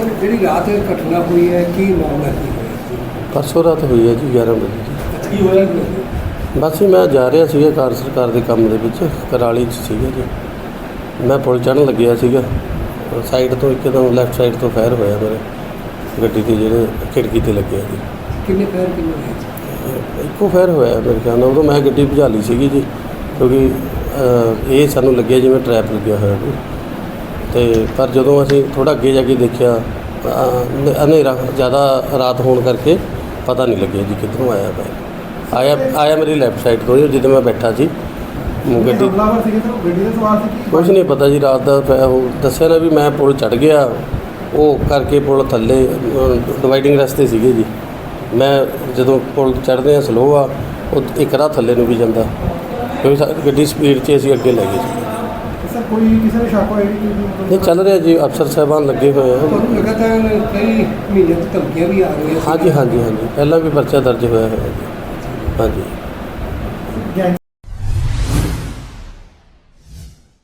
Sir ਜਿਹੜੀ ਰਾਤ ਇਹ ਘਟਨਾ ਹੋਈ ਹੈ ਕੀ ਮਾਮਲਾ ਕੀ ਹੋਇਆ? ਪਰਸੋਂ ਰਾਤ ਹੋਈ ਹੈ ਜੀ 11 ਵਜੇ ਜੀ। ਕੀ ਹੋਇਆ? ਬਸ ਜੀ ਮੈਂ ਜਾ ਰਿਹਾ ਸੀਗਾ ਕਾਰ ਸਰਕਾਰ ਦੇ ਕੰਮ ਦੇ ਵਿੱਚ ਕਰਾਲੀ 'ਚ ਸੀਗਾ ਜੀ। ਮੈਂ ਪੁਲ ਚੜ੍ਹਨ ਲੱਗਿਆ ਸੀਗਾ। ਸਾਈਡ ਤੋਂ ਇੱਕਦਮ ਲੈਫਟ ਸਾਈਡ ਤੋਂ ਫਾਇਰ ਹੋਇਆ ਮੇਰੇ। ਗੱਡੀ ਤੇ ਜਿਹੜੇ ਖਿੜਕੀ ਤੇ ਲੱਗਿਆ ਜੀ। ਕਿੰਨੇ ਪੈਰ ਕਿੰਨੇ ਹੋਏ? ਇੱਕੋ ਫਾਇਰ ਹੋਇਆ ਮੇਰੇ ਖਿਆਲ ਨਾਲ ਉਦੋਂ ਮੈਂ ਗੱਡੀ ਭਜਾ ਲਈ ਸੀਗੀ ਜੀ। ਕਿਉਂਕਿ ਇਹ ਸਾਨੂੰ ਲੱਗਿਆ ਜਿਵੇਂ ਟਰੈਪ ਲੱਗਿਆ ਹੋਇਆ ਕੋਈ ਤੇ ਪਰ ਜਦੋਂ ਅਸੀਂ ਥੋੜਾ ਅੱਗੇ ਜਾ ਕੇ ਦੇਖਿਆ ਅਹ, ਹਨੇਰਾ ਜ਼ਿਆਦਾ ਰਾਤ ਹੋਣ ਕਰਕੇ ਪਤਾ ਨਹੀਂ ਲੱਗਿਆ ਜੀ ਕਿੱਧਰੋਂ ਆਇਆ ਫਾਇਰ ਆਇਆ ਆਇਆ ਮੇਰੀ ਲੈਫਟ ਸਾਈਡ ਤੋਂ ਹੀ, ਜਿੱਥੇ ਮੈਂ ਬੈਠਾ ਸੀ। ਗੱਡੀ ਹਮਲਾਵਰ ਸੀਗੇ ਤਾਂ ਗੱਡੀ ਦੇ ਸਵਾਰ ਸੀ ਕੀ? ਕੁਛ ਨਹੀਂ ਪਤਾ ਜੀ ਰਾਤ ਦਾ ਪਿਆ ਉਹ ਦੱਸਿਆ ਨਾ ਵੀ ਮੈਂ ਪੁਲ ਚੜ ਗਿਆ। ਉਹ ਕਰਕੇ ਪੁਲ ਥੱਲੇ ਡਿਵਾਈਡਿੰਗ ਰਸਤੇ ਸੀਗੇ ਜੀ। ਮੈਂ ਜਦੋਂ ਪੁਲ ਚੜ੍ਹਦੇ ਆ ਸਲੋ ਆ ਉਹ ਇੱਕ ਰਾਹ ਥੱਲੇ ਨੂੰ ਵੀ ਜਾਂਦਾ। ਕਿਉਂਕਿ ਸਾ- ਗੱਡੀ ਸਪੀਡ 'ਚ ਅਸੀਂ ਅੱਗੇ ਲੈ ਗਏ ਸੀ। ਸਰ ਕੋਈ ਕਿਸੇ ਨੂੰ ਸ਼ੱਕ ਹੋਇਆ ਕਿ ਇਹ ਚੱਲ ਰਿਹਾ ਜੀ ਅਫਸਰ ਸਾਹਿਬਾਨ ਲੱਗੇ ਹੋਏ ਆ। ਤੁਹਾਨੂੰ ਲਗਾਤਾਰ ਕਈ ਮਹੀਨਿਆਂ ਤੋਂ ਧਮਕੀਆਂ ਵੀ ਆ ਰਹੀਆਂ ਸੀ। ਹਾਂਜੀ ਹਾਂਜੀ ਹਾਂਜੀ। ਪਹਿਲਾਂ ਵੀ ਪਰਚਾ ਦਰਜ ਹੋਇਆ ਹੋਇਆ ਜੀ। ਹਾਂਜੀ।